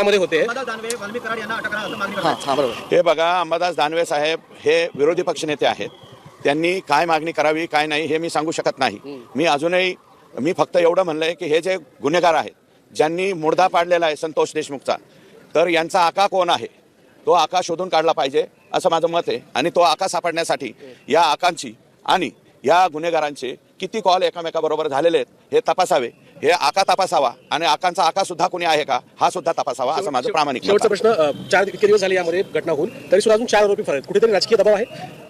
यामध्ये होते. अंबादास दानवे वाल्मिक कराड यांना अटक करा असं मागणी हा हा हे बघा अंबादास दानवे साहेब हे विरोधी पक्षनेते आहेत. त्यांनी काय मागणी करावी काय नाही हे मी सांगू शकत नाही. मी अजूनही मी फक्त एवढं म्हणलंय की हे जे गुन्हेगार आहेत ज्यांनी मुर्दा पाडलेला आहे संतोष देशमुखचा तर यांचा आका कोण आहे? तो आका शोधून काढला पाहिजे असं माझं मत आहे. आणि तो आका सापडण्यासाठी या आकांची आणि या गुन्हेगारांचे किती कॉल एकामेकाबरोबर झालेले आहेत हे तपासावे. हे आका तपासावा आणि आकांचा आका सुद्धा कोणी आहे का हा सुद्धा तपासावा असं माझं प्रामाणिक शेवटचा आहे. प्रश्न चार किती दिवस झाले यामध्ये घटना होऊन? तरी सुद्धा अजून चार आरोपी फरार आहेत. कुठेतरी राजकीय दबाव आहे?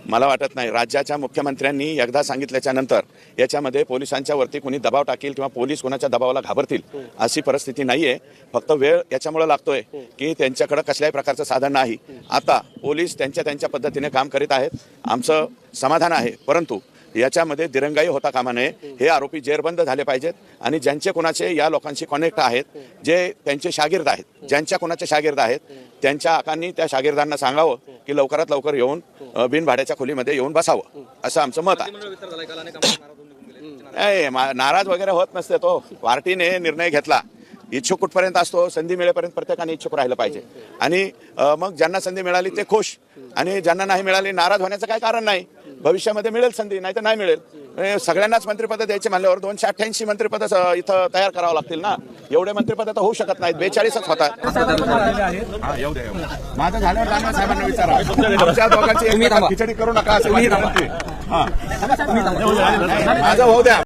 मला वाटत नाही. राज्याच्या मुख्यमंत्र्यांनी एकदा सांगितल्याच्या नंतर याच्यामध्ये पोलिसांच्या वरती कोणी दबाव टाकील किंवा पोलीस कोणाच्या दबावाला घाबरतील अशी परिस्थिती नाहीये. फक्त वेळ याच्यामुळे लागतोय की त्यांच्याकडे कसल्याही प्रकारचं साधन नाही. आता पोलीस त्यांच्या त्यांच्या पद्धतीने काम करीत आहेत. आमचं समाधान आहे. परंतु याच्यामध्ये दिरंगाई होता कामा नये. हे आरोपी जेरबंद झाले पाहिजेत आणि ज्यांचे कोणाचे या लोकांशी कनेक्ट आहेत जे त्यांचे शागिर्द आहेत ज्यांच्या कोणाचे शागिर्द आहेत त्यांच्या आकांनी त्या शागिर्दांना सांगावं की लवकरात लवकर येऊन बिनभाड्याच्या खोलीमध्ये येऊन बसावं. असं आमचं मत आहे. नाही मा- नाराज वगैरे होत नसते तो. पार्टीने निर्णय घेतला. इच्छुक कुठपर्यंत असतो संधी मिळेपर्यंत प्रत्येकाने इच्छुक राहिलं पाहिजे. आणि मग ज्यांना संधी मिळाली ते खुश. आणि ज्यांना नाही मिळाली नाराज होण्याचं काय कारण नाही? भविष्यामध्ये मिळेल संधी नाही तर नाही मिळेल सगळ्यांनाच मंत्रिपद द्यायचे म्हणल्यावर दोनशे अठ्ठ्याऐंशी मंत्रिपद इथं तयार करावं लागतील ना? एवढे मंत्रिपद तर होऊ शकत नाहीत बेचाळीसच हा, द्या. माझं झाल्यावर राणा साहेबांना विचारा. आमच्या दोघांची एकमेकात खिचडी करू नका असं. हा. माझं होऊ द्या.